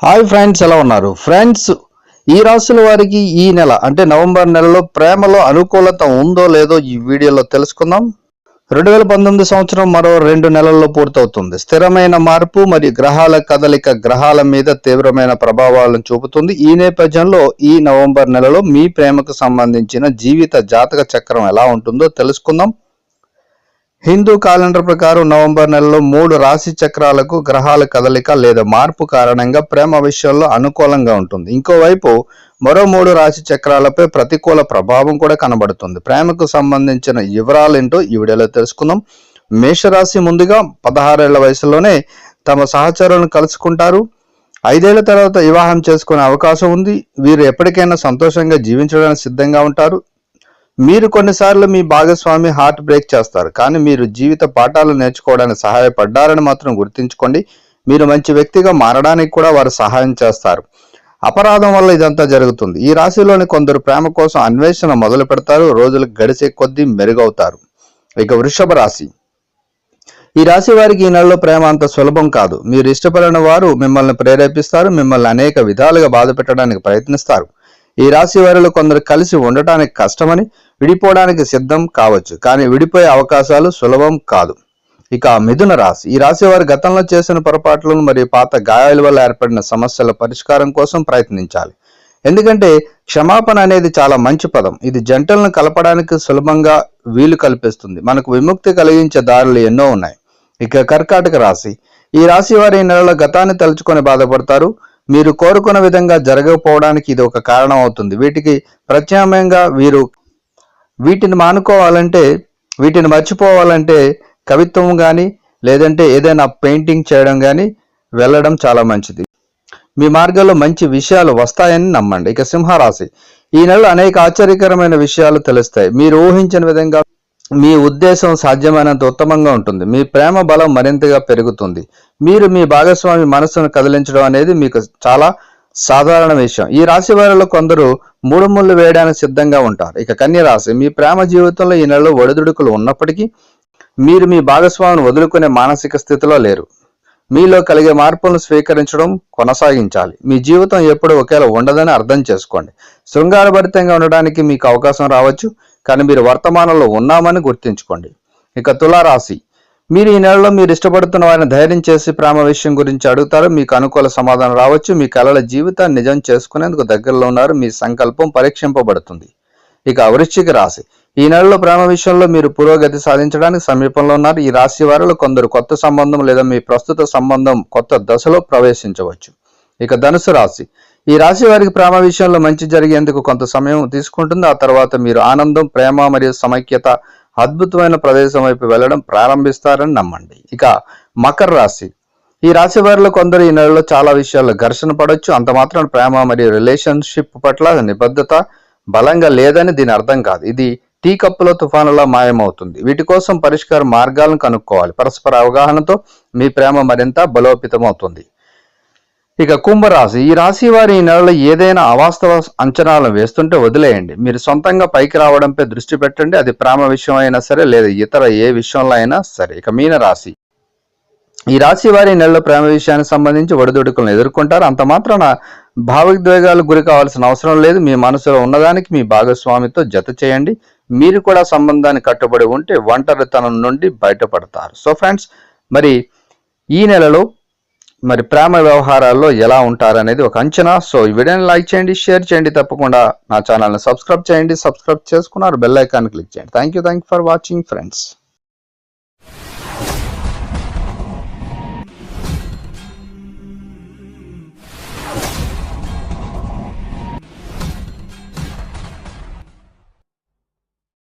Hi friends ఎలా ఉన్నారు? Friends ఈ రాశుల వారికి ఈ నెల అంటే నవంబర్ నెలలో ప్రేమలో అనుకూలత ఉందో లేదో ఈ వీడియోలో తెలుసుకుందాం. రెండు వేల పంతొమ్మిది సంవత్సరం మరో రెండు నెలల్లో పూర్తవుతుంది. స్థిరమైన మార్పు మరియు గ్రహాల కదలిక గ్రహాల మీద తీవ్రమైన ప్రభావాలను చూపుతుంది. ఈ నేపథ్యంలో ఈ నవంబర్ నెలలో మీ ప్రేమకు సంబంధించిన జీవిత జాతక చక్రం ఎలా ఉంటుందో తెలుసుకుందాం. హిందూ క్యాలెండర్ ప్రకారం నవంబర్ నెలలో మూడు రాశి చక్రాలకు గ్రహాల కదలిక లేదా మార్పు కారణంగా ప్రేమ విషయంలో అనుకూలంగా ఉంటుంది. ఇంకోవైపు మరో మూడు రాశి చక్రాలపై ప్రతికూల ప్రభావం కూడా కనబడుతుంది. ప్రేమకు సంబంధించిన వివరాలేంటో ఈ వీడియోలో తెలుసుకుందాం. మేషరాశి ముందుగా పదహారేళ్ళ వయసులోనే తమ సహచరులను కలుసుకుంటారు. ఐదేళ్ళ తర్వాత వివాహం చేసుకునే అవకాశం ఉంది. వీరు ఎప్పటికైనా సంతోషంగా జీవించడానికి సిద్ధంగా ఉంటారు. మీరు కొన్నిసార్లు మీ భాగస్వామి హార్ట్ బ్రేక్ చేస్తారు కానీ మీరు జీవిత పాఠాలు నేర్చుకోవడానికి సహాయపడ్డారని మాత్రం గుర్తుంచుకోండి. మీరు మంచి వ్యక్తిగా మారడానికి కూడా వారు సహాయం చేస్తారు. అపరాధం వల్ల ఇదంతా జరుగుతుంది. ఈ రాశిలోని కొందరు ప్రేమ కోసం అన్వేషణ మొదలు పెడతారు రోజులు గడిచే కొద్దీ మెరుగవుతారు. ఇక వృషభ రాశి. ఈ రాశి వారికి ఈ నెలలో ప్రేమ అంత సులభం కాదు. మీరు ఇష్టపడిన వారు మిమ్మల్ని ప్రేరేపిస్తారు మిమ్మల్ని అనేక విధాలుగా బాధ పెట్టడానికి ప్రయత్నిస్తారు. ఈ రాశి వారిలో కొందరు కలిసి ఉండటానికి కష్టమని విడిపోవడానికి సిద్ధం కావచ్చు కానీ విడిపోయే అవకాశాలు సులభం కాదు. ఇక మిథున రాశి. ఈ రాశి వారు గతంలో చేసిన పొరపాట్లను మరియు పాత గాయాల వల్ల ఏర్పడిన సమస్యల పరిష్కారం కోసం ప్రయత్నించాలి. ఎందుకంటే క్షమాపణ అనేది చాలా మంచి పదం. ఇది జంటలను కలపడానికి సులభంగా వీలు కల్పిస్తుంది. మనకు విముక్తి కలిగించే దారులు ఎన్నో ఉన్నాయి. ఇక కర్కాటక రాశి. ఈ రాశి వారి ఈ నెలలో గతాన్ని తలుచుకొని బాధపడతారు. మీరు కోరుకున్న విధంగా జరగకపోవడానికి ఇది ఒక కారణం అవుతుంది. వీటికి ప్రత్యామ్నాయంగా వీరు వీటిని మానుకోవాలంటే వీటిని మర్చిపోవాలంటే కవిత్వం కానీ లేదంటే ఏదైనా పెయింటింగ్ చేయడం కానీ వెళ్ళడం చాలా మంచిది. మీ మార్గంలో మంచి విషయాలు వస్తాయని నమ్మండి. ఇక సింహరాశి. ఈ నెల అనేక ఆశ్చర్యకరమైన విషయాలు తెలుస్తాయి. మీరు ఊహించిన విధంగా మీ ఉద్దేశం సాధ్యమైనంత ఉత్తమంగా ఉంటుంది. మీ ప్రేమ బలం మరింతగా పెరుగుతుంది. మీరు మీ భాగస్వామి మనస్సును కదిలించడం అనేది మీకు చాలా సాధారణ విషయం. ఈ రాశి వారిలో కొందరు మూడు ముళ్ళు వేయడానికి సిద్ధంగా ఉంటారు. ఇక కన్య రాశి మీ ప్రేమ జీవితంలో ఈ నెలలో ఒడిదుడుకులు ఉన్నప్పటికీ మీరు మీ భాగస్వామిని వదులుకునే మానసిక స్థితిలో లేరు. మీలో కలిగే మార్పులను స్వీకరించడం కొనసాగించాలి. మీ జీవితం ఎప్పుడు ఒకేలా ఉండదని అర్థం చేసుకోండి. శృంగారభరితంగా ఉండడానికి మీకు అవకాశం రావచ్చు. కానీ మీరు వర్తమానంలో ఉన్నామని గుర్తుంచుకోండి. ఇక తులారాశి. మీరు ఈ నెలలో మీరు ఇష్టపడుతున్న వారిని ధైర్యం చేసి ప్రేమ విషయం గురించి అడుగుతారు. మీకు అనుకూల సమాధానం రావచ్చు. మీ కలల జీవితాన్ని నిజం చేసుకునేందుకు దగ్గరలో ఉన్నారు. మీ సంకల్పం పరీక్షింపబడుతుంది. ఇక వృశ్చిక రాశి. ఈ నెలలో ప్రేమ విషయంలో మీరు పురోగతి సాధించడానికి సమీపంలో ఉన్నారు. ఈ రాశి వారిలో కొందరు కొత్త సంబంధం లేదా మీ ప్రస్తుత సంబంధం కొత్త దశలో ప్రవేశించవచ్చు. ఇక ధనుసు రాశి. ఈ రాశి వారికి ప్రేమ విషయంలో మంచి జరిగేందుకు కొంత సమయం తీసుకుంటుంది. ఆ తర్వాత మీరు ఆనందం ప్రేమ మరియు సమైక్యత అద్భుతమైన ప్రదేశం వైపు వెళ్ళడం ప్రారంభిస్తారని నమ్మండి. ఇక మకర రాశి. ఈ రాశి వారిలో కొందరు ఈ నెలలో చాలా విషయాల్లో ఘర్షణ పడవచ్చు అంత మాత్రం ప్రేమ మరియు రిలేషన్షిప్ పట్ల నిబద్ధత బలంగా లేదని దీని అర్థం కాదు. ఇది టీ కప్పులో తుఫానులా మాయమవుతుంది. వీటి కోసం పరిష్కార మార్గాలను కనుక్కోవాలి. పరస్పర అవగాహనతో మీ ప్రేమ మరింత బలోపేతమవుతుంది. ఇక కుంభరాశి ఈ రాశి వారి ఈ నెలలో ఏదైనా అవాస్తవ అంచనాలను వేస్తుంటే వదిలేయండి. మీరు సొంతంగా పైకి రావడంపై దృష్టి పెట్టండి. అది ప్రేమ విషయం అయినా సరే లేదా ఇతర ఏ విషయంలో అయినా సరే. ఇక మీన రాశి ఈ రాశి వారి నెలలో ప్రేమ విషయానికి సంబంధించి ఒడిదుడుకులను ఎదుర్కొంటారు. అంత మాత్రాన భావోద్వేగాలకు గురి కావాల్సిన అవసరం లేదు. మీ మనసులో ఉన్నదానికి మీ భాగస్వామితో జత చేయండి. మీరు కూడా సంబంధాన్ని కట్టుబడి ఉంటే ఒంటరితనం నుండి బయటపడతారు. సో ఫ్రెండ్స్ మరి ఈ నెలలో మరి ప్రేమ వ్యవహారాల్లో ఎలా ఉంటారనేది ఒక అంచనా. సో ఈ వీడియోని లైక్ చేయండి షేర్ చేయండి తప్పకుండా నా ఛానల్ని సబ్స్క్రైబ్ చేయండి సబ్స్క్రైబ్ చేసుకున్నారు బెల్ ఐకాన్ క్లిక్ చేయండి. Thank you thank for watching friends